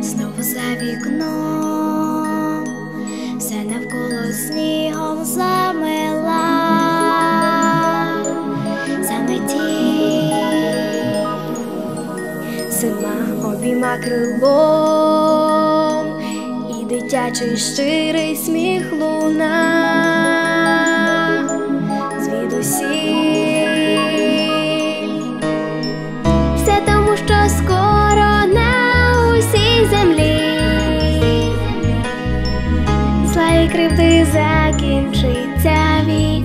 Знову за вікном, все навколо снігом замила, заметі, зима обійма крилом, і дитячий щирий сміх луна скоро на усій землі зла і кривди закінчиться вік.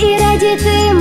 І радітимуть